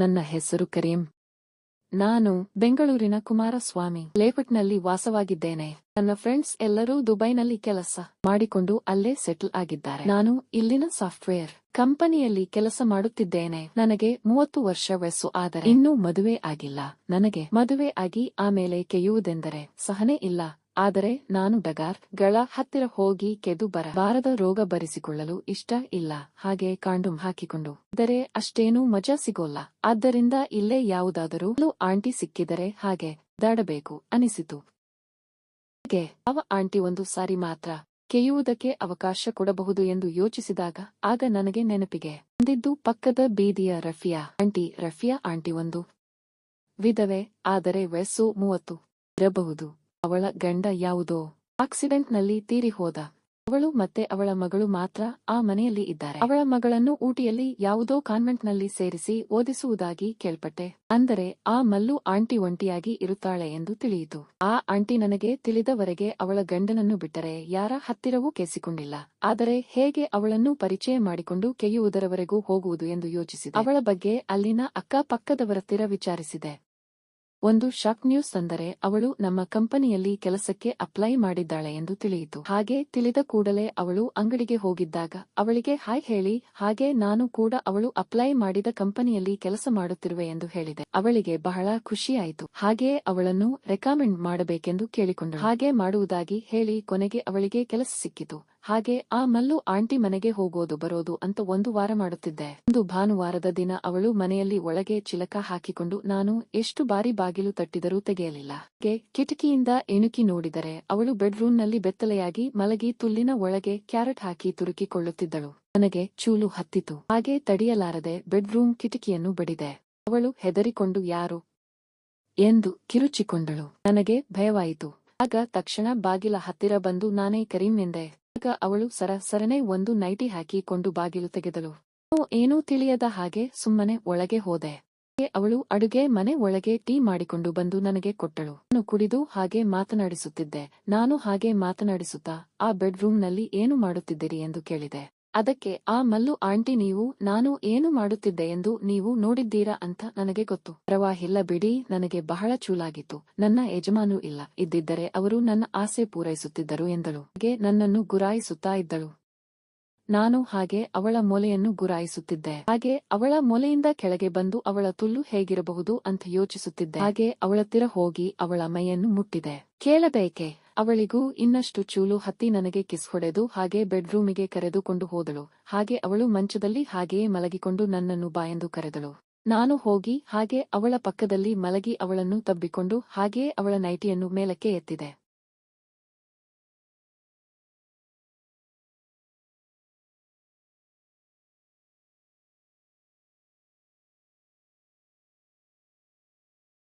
ನನ್ನ ಹೆಸರು ಕರೀಂ. ನಾನು ಬೆಂಗಳೂರಿನ ಕುಮಾರಸ್ವಾಮಿ. ಲೇಪಟ್ನಲ್ಲಿ ವಾಸವಾಗಿದ್ದೇನೆ. ನನ್ನ ಫ್ರೆಂಡ್ಸ್ ಎಲ್ಲರೂ ದುಬೈನಲ್ಲಿ ಕೆಲಸ ಮಾಡಿಕೊಂಡು ಅಲ್ಲೇ ಸೆಟಲ್ ಆಗಿದ್ದಾರೆ. ನಾನು ಇಲ್ಲಿನ ಸಾಫ್ಟ್ವೇರ್ ಕಂಪನಿಯಲ್ಲಿ ಕೆಲಸ ಮಾಡುತ್ತಿದ್ದೇನೆ. ನನಗೆ ಮೂವತ್ತು ವರ್ಷ ವಯಸ್ಸು ಆದರೆ ಇನ್ನೂ ಮದುವೆ ಆಗಿಲ್ಲ. ನನಗೆ ಮದುವೆ ಆಗಿ ಆಮೇಲೆ ಕೆಯುವುದೆಂದರೆ ಸಹನೆ ಇಲ್ಲ. ಆದರೆ ನಾನು ಡಗಾರ್, ಗಳ ಹತ್ತಿರ ಹೋಗಿ ಕೆದು ಬರ, ಬಾರದ ರೋಗ ಬರಿಸಿಕೊಳ್ಳಲು ಇಷ್ಟ ಇಲ್ಲ, ಹಾಗೆ ಕಾಂಡೋಮ್ ಹಾಕಿಕೊಂಡು. ಇದರೆ ಅಷ್ಟೇನೂ ಮಜಾ ಸಿಗೋಲ್ಲ, ಆದ್ದರಿಂದ ಇಲ್ಲೇ ಯಾವುದಾದರೂ ಆಂಟಿ ಸಿಕ್ಕಿದರೆ ಹಾಗೆ ದಾಡಬೇಕು ಅನಿಸಿತು. ಅವ ಆಂಟಿ ಒಂದು ಸಾರಿ ಮಾತ್ರ ಕೆಯುವುದಕ್ಕೆ ಅವಕಾಶ ಕೊಡಬಹುದು ಎಂದು ಯೋಚಿಸಿದಾಗ ಆಗ ನನಗೆ ನೆನಪಿಗೆ ಬಂದಿದ್ದು ಪಕ್ಕದ ಬೀದಿಯ ರಫಿಯಾ, ಆಂಟಿ ರಫಿಯಾ ಆಂಟಿ ಒಂದು ವಿಧವೆ, ಆದರೆ ವಯಸ್ಸು ಮೂವತ್ತು ಇರಬಹುದು. ಅವಳ ಗಂಡ ಯಾವುದೋ? ಆಕ್ಸಿಡೆಂಟ್ನಲ್ಲಿ ತೀರಿ ಹೋದ ಅವಳು ಮತ್ತೆ ಅವಳ ಮಗಳು ಮಾತ್ರ ಆ ಮನೆಯಲ್ಲಿ ಇದ್ದಾರೆ. ಅವಳ ಮಗಳನ್ನು ಊಟಿಯಲ್ಲಿ ಯಾವುದೋ ಕಾನ್ವೆಂಟ್ನಲ್ಲಿ ಸೇರಿಸಿ ಓದಿಸುವುದಾಗಿ ಕೇಳ್ಪಟ್ಟೆ. ಅಂದರೆ ಆ ಮಲ್ಲು ಆಂಟಿ ಒಂಟಿಯಾಗಿ ಇರುತ್ತಾಳೆ ಎಂದು ತಿಳಿಯಿತು. ಆ ಆಂಟಿ ನನಗೆ ತಿಳಿದವರೆಗೆ ಅವಳ ಗಂಡನನ್ನು ಬಿಟ್ಟರೆ ಯಾರ ಹತ್ತಿರವೂ ಕೇಸಿಕೊಂಡಿಲ್ಲ. ಆದರೆ ಹೇಗೆ ಅವಳನ್ನು ಪರಿಚಯ ಮಾಡಿಕೊಂಡು ಕೆಯ್ಯುವುದರವರೆಗೂ ಹೋಗುವುದು ಎಂದು ಯೋಚಿಸಿದೆ. ಅವಳ ಬಗ್ಗೆ ಅಲ್ಲಿನ ಅಕ್ಕಪಕ್ಕದವರತ್ತಿರ ವಿಚಾರಿಸಿದೆ. ಒಂದು ಶಾಕ್ ನ್ಯೂಸ್ ಅಂದರೆ ಅವಳು ನಮ್ಮ ಕಂಪನಿಯಲ್ಲಿ ಕೆಲಸಕ್ಕೆ ಅಪ್ಲೈ ಮಾಡಿದ್ದಾಳೆ ಎಂದು ತಿಳಿಯಿತು. ಹಾಗೆ ತಿಳಿದ ಕೂಡಲೇ ಅವಳು ಅಂಗಡಿಗೆ ಹೋಗಿದ್ದಾಗ ಅವಳಿಗೆ ಹಾಯ್ ಹೇಳಿ, ಹಾಗೆ ನಾನು ಕೂಡ ಅವಳು ಅಪ್ಲೈ ಮಾಡಿದ ಕಂಪನಿಯಲ್ಲಿ ಕೆಲಸ ಮಾಡುತ್ತಿರುವೆ ಎಂದು ಹೇಳಿದೆ. ಅವಳಿಗೆ ಬಹಳ ಖುಷಿಯಾಯಿತು. ಹಾಗೆಯೇ ಅವಳನ್ನು ರೆಕಮೆಂಡ್ ಮಾಡಬೇಕೆಂದು ಕೇಳಿಕೊಂಡಳು. ಹಾಗೆ ಮಾಡುವುದಾಗಿ ಹೇಳಿ ಕೊನೆಗೆ ಅವಳಿಗೆ ಕೆಲಸ ಸಿಕ್ಕಿತು. ಹಾಗೆ ಆ ಮಲ್ಲು ಆಂಟಿ ಮನೆಗೆ ಹೋಗೋದು ಬರೋದು ಅಂತ ಒಂದು ವಾರ ಮಾಡುತ್ತಿದ್ದೆ. ಒಂದು ಭಾನುವಾರದ ದಿನ ಅವಳು ಮನೆಯಲ್ಲಿ ಒಳಗೆ ಚಿಲಕ ಹಾಕಿಕೊಂಡು ನಾನು ಎಷ್ಟು ಬಾರಿ ಬಾಗಿಲು ತಟ್ಟಿದರೂ ತೆಗೆಯಲಿಲ್ಲ. ಕಿಟಕಿಯಿಂದ ಎಣುಕಿ ನೋಡಿದರೆ ಅವಳು ಬೆಡ್ರೂಮ್ನಲ್ಲಿ ಬೆತ್ತಲೆಯಾಗಿ ಮಲಗಿ ತುಲ್ಲಿನ ಒಳಗೆ ಕ್ಯಾರೆಟ್ ಹಾಕಿ ತುರುಕಿಕೊಳ್ಳುತ್ತಿದ್ದಳು. ನನಗೆ ಚೂಲು ಹತ್ತಿತು. ಹಾಗೆ ತಡೆಯಲಾರದೆ ಬೆಡ್ರೂಮ್ ಕಿಟಕಿಯನ್ನು ಬಡಿದೆ. ಅವಳು ಹೆದರಿಕೊಂಡು ಯಾರು? ಎಂದು ಕಿರುಚಿಕೊಂಡಳು. ನನಗೆ ಭಯವಾಯಿತು. ಆಗ ತಕ್ಷಣ ಬಾಗಿಲ ಹತ್ತಿರ ಬಂದು ನಾನೇ ಕರೀಂ ಎಂದೆ. ಆಗ ಅವಳು ಸರ, ಸರನೆ ಒಂದು ನೈಟಿ ಹಾಕಿಕೊಂಡು ಬಾಗಿಲು ತೆಗೆದಳು. ಏನೂ ತಿಳಿಯದ ಹಾಗೆ ಸುಮ್ಮನೆ ಒಳಗೆ ಹೋದೆ. ಅವಳು ಅಡುಗೆ ಮನೆ ಒಳಗೆ ಟೀ ಮಾಡಿಕೊಂಡು ಬಂದು ನನಗೆ ಕೊಟ್ಟಳು. ನಾನು ಕುಡಿದು ಹಾಗೆ ಮಾತನಾಡಿಸುತ್ತಿದ್ದೆ. ನಾನು ಹಾಗೆ ಮಾತನಾಡಿಸುತ್ತಾ ಆ ಬೆಡ್ರೂಮ್ನಲ್ಲಿ ಏನು ಮಾಡುತ್ತಿದ್ದೀರಿ ಎಂದು ಕೇಳಿದೆ. ಅದಕ್ಕೆ, ಆ ಮಲ್ಲು ಆಂಟಿ ನೀವು, ನಾನು ಏನು ಮಾಡುತ್ತಿದ್ದೆ ಎಂದು ನೀವು ನೋಡಿದ್ದೀರಾ ಅಂತ ನನಗೆ ಗೊತ್ತು. ಪರವಾಗಿಲ್ಲ ಬಿಡಿ, ನನಗೆ ಬಹಳ ಚೂಲಾಗಿತ್ತು. ನನ್ನ ಯಜಮಾನು ಇಲ್ಲ. ಇದ್ದಿದ್ದರೆ ಅವರು ನನ್ನ ಆಸೆ ಪೂರೈಸುತ್ತಿದ್ದರು ಎಂದಳು. ಹಾಗೆ ನನ್ನನ್ನು ಗುರಾಯಿಸುತ್ತಾ ಇದ್ದಳು. ನಾನು ಹಾಗೆ ಅವಳ ಮೊಲೆಯನ್ನು ಗುರಾಯಿಸುತ್ತಿದ್ದೆ. ಹಾಗೆ ಅವಳ ಮೊಲೆಯಿಂದ ಕೆಳಗೆ ಬಂದು ಅವಳ ತುಲ್ಲು ಹೇಗಿರಬಹುದು ಅಂತ ಯೋಚಿಸುತ್ತಿದ್ದೆ. ಹಾಗೆ ಅವಳತ್ತಿರ ಹೋಗಿ ಅವಳ ಮೈಯನ್ನು ಮುಟ್ಟಿದೆ. ಕೇಳಬೇಕೆ? ಅವಳಿಗೂ ಇನ್ನಷ್ಟು ಚೂಲು ಹತ್ತಿ ನನಗೆ ಕಿಸ್ ಹೊಡೆದು ಹಾಗೆ ಬೆಡ್ರೂಮಿಗೆ ಕರೆದುಕೊಂಡು ಹೋದಳು. ಹಾಗೆ ಅವಳು ಮಂಚದಲ್ಲಿ ಹಾಗೆಯೇ ಮಲಗಿಕೊಂಡು ನನ್ನನ್ನು ಬಾಯೆಂದು ಕರೆದಳು. ನಾನು ಹೋಗಿ ಹಾಗೆ ಅವಳ ಪಕ್ಕದಲ್ಲಿ ಮಲಗಿ ಅವಳನ್ನು ತಬ್ಬಿಕೊಂಡು ಹಾಗೆಯೇ ಅವಳ ನೈಟಿಯನ್ನು ಮೇಲಕ್ಕೆ ಎತ್ತಿದೆ.